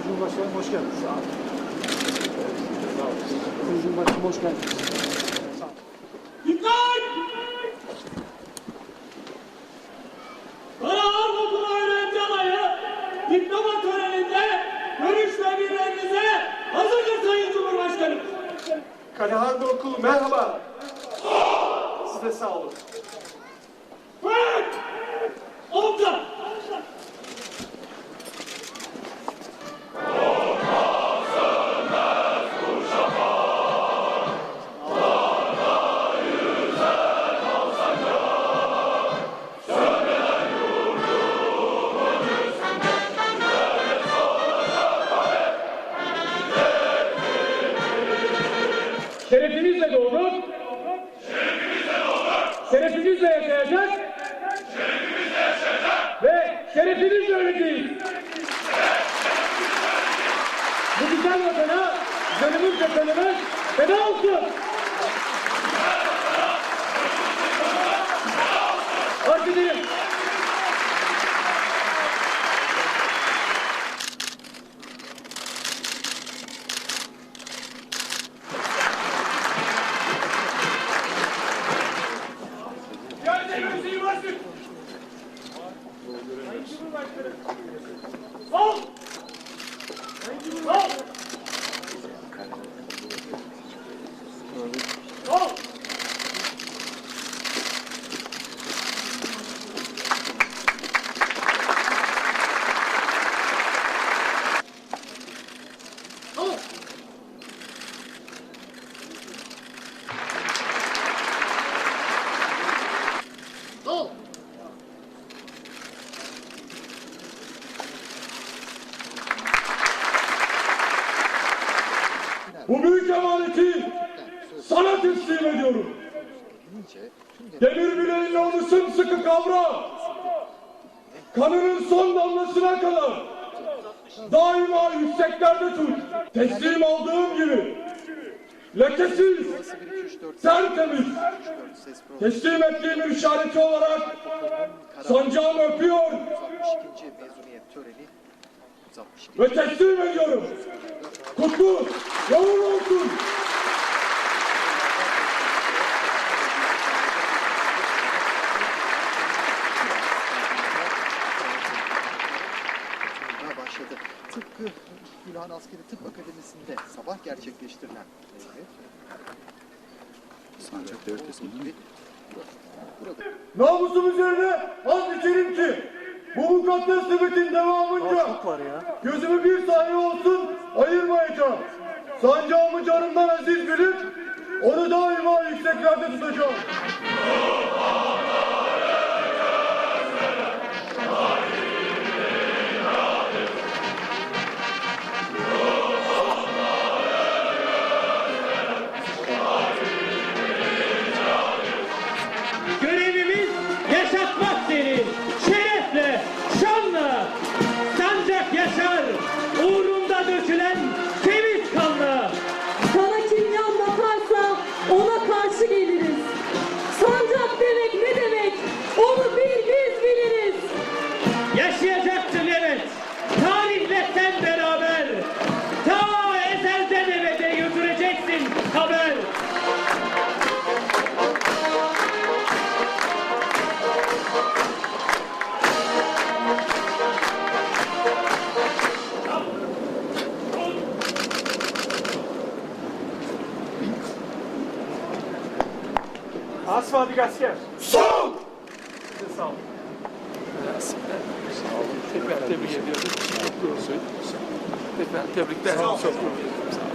Sayın Cumhurbaşkanım hoş geldiniz. Sağ olun. Sayın Cumhurbaşkanım hoş geldiniz. Dikkat! Karahan Okulu Öğrenci Alayı diploma töreninde görüş ve birlerinize hazırdır Sayın Cumhurbaşkanım. Karahanlı Okulu merhaba. Siz de sağ olun. Şerefimizle doğduk. Şerefimizle yaşayacak. Ve şerefimizle öleceğiz. Bu güzel vatana canımız ve kanımız feda olsun. Arz edelim. Sayın Bu büyük emaneti sana teslim ediyorum. Demir bileğinle onu sımsıkı kavra. Kanının son damlasına kadar daima yükseklerde tut. Teslim aldığım gibi lekesiz, tertemiz, teslim ettiğim işareti olarak sancağımı öpüyor 62. mezuniyet töreni 162. ve teslim ediyorum. Kutlu, yavur olsun. Başladı. Tıpkı Gülhan Askeri Tıp Akademisi'nde sabah gerçekleştirilen evet. Sancak gibi burada. Namusum üzerine and içerim ki bu mukaddes nöbetin devamınca gözümü bir saniye olsun ayırmayacağım. Sancağımı canımdan aziz bilip onu daima yükseklerde tutacağım. Asfalto Garcia. Sul! Atenção. Tebrik ediyorum. Tebrik ederim. Tebrik ederim.